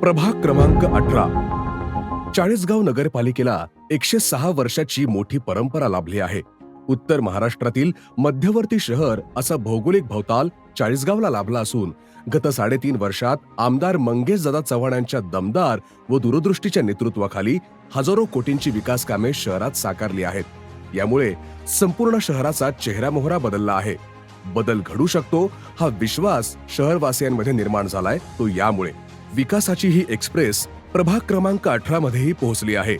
प्रभाग क्रमांक अठरा. चाळीसगाव नगरपालिकेला एकशे सहा वर्षाची मोठी परंपरा लाभली आहे. उत्तर महाराष्ट्रातील मध्यवर्ती शहर असा भौगोलिक भवताल चाळीसगावला लाभला असून गत साडेतीन वर्षात आमदार मंगेश दादा चव्हाण यांच्या दमदार व दूरदृष्टीच्या नेतृत्वाखाली हजारो कोटींची विकास कामे शहरात साकारली आहेत. यामुळे संपूर्ण शहराचा चेहरामोहरा बदलला आहे. बदल घडू शकतो हा विश्वास शहरवासियांमध्ये निर्माण झालाय तो यामुळे. विकासाची ही एक्सप्रेस प्रभाग क्रमांक अठरा मध्येही पोहोचली आहे.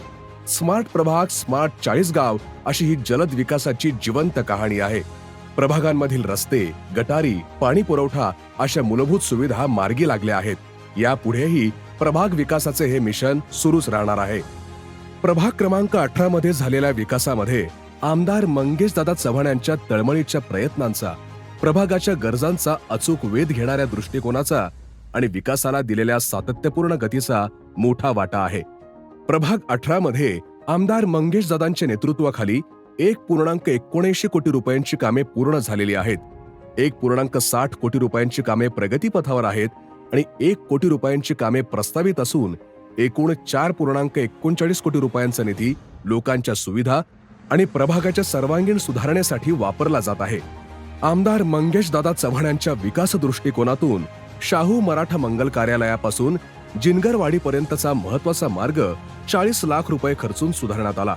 स्मार्ट प्रभाग स्मार्ट चाळीसगाव अशी ही जलद विकासाची जिवंत कहाणी आहे. प्रभागांमधील रस्ते गटारी पाणी पुरवठा अशा मूलभूत सुविधा मार्गी लागल्या आहेत. यापुढेही प्रभाग विकासाचे हे मिशन सुरूच राहणार आहे. प्रभाग क्रमांक अठरा मध्ये झालेल्या विकासामध्ये आमदार मंगेश दादा चव्हाण यांच्या तळमळीच्या प्रयत्नांचा प्रभागाच्या गरजांचा अचूक वेध घेणाऱ्या दृष्टिकोनाचा आणि विकासाला दिलेल्या सातत्यपूर्ण गतीचा मोठा वाटा आहे. प्रभाग अठरा मध्ये आमदार मंगेश दादांच्या नेतृत्वाखाली एक पूर्णांक एकोणऐंशी कोटी रुपयांची कामे पूर्ण झालेली आहेत. एक पूर्णांक साठ कोटी रुपयांची कामे प्रगतीपथावर आहेत आणि एक कोटी रुपयांची कामे प्रस्तावित असून एकूण चार पूर्णांक एकोणचाळीस कोटी रुपयांचा निधी लोकांच्या सुविधा आणि प्रभागाच्या सर्वांगीण सुधारणेसाठी वापरला जात आहे. आमदार मंगेश दादा चव्हाण यांच्या विकास दृष्टिकोनातून शाहू मराठा मंगल कार्यालयापासून जिनगरवाडीपर्यंतचा महत्त्वाचा मार्ग चाळीस लाख रुपये खर्चून सुधारण्यात आला.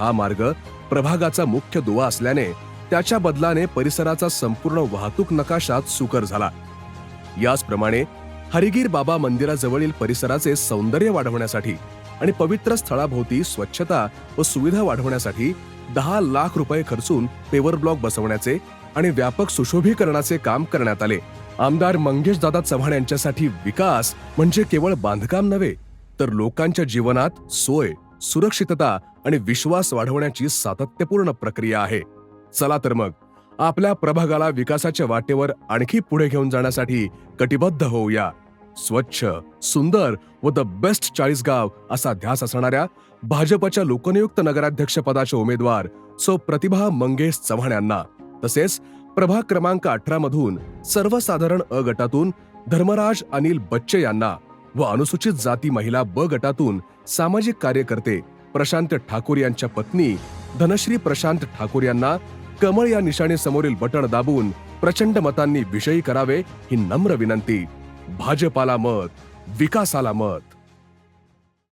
हा मार्ग प्रभागाचा मुख्य दुवा असल्याने त्याच्या बदलाने परिसराचा संपूर्ण वाहतूक नकाशात सुकर झाला. याचप्रमाणे हरिगीर बाबा मंदिराजवळील परिसराचे सौंदर्य वाढवण्यासाठी आणि पवित्र स्थळाभोवती स्वच्छता व सुविधा वाढवण्यासाठी दहा लाख रुपये खर्चून पेवर ब्लॉक बसवण्याचे आणि व्यापक सुशोभीकरणाचे काम करण्यात आले. आमदार मंगेश दादा चव्हाण यांच्यासाठी विकास म्हणजे केवळ बांधकाम नव्हे तर लोकांच्या जीवनात सोय सुरक्षितता आणि विश्वास वाढवण्याची सातत्यपूर्ण प्रक्रिया आहे. चला तर मग आपल्या प्रभागाला विकासाच्या वाटेवर आणखी पुढे घेऊन जाण्यासाठी कटिबद्ध होऊया. स्वच्छ सुंदर व द बेस्ट चाळीसगाव असा ध्यास असणाऱ्या भाजपच्या लोकनियुक्त नगराध्यक्षपदाचे उमेदवार सो प्रतिभा मंगेश चव्हाण यांना तसेच प्रभाग क्रमांक अठरा मधून सर्वसाधारण अ गटातून धर्मराज अनिल बच्चे यांना व अनुसूचित जाती महिला ब गटातून सामाजिक कार्यकर्ते प्रशांत ठाकूर यांच्या पत्नी धनश्री प्रशांत ठाकूर यांना कमळ या निशाणीसमोरील बटण दाबून प्रचंड मतांनी विजयी करावे ही नम्र विनंती. भाजपाला मत विकासाला मत.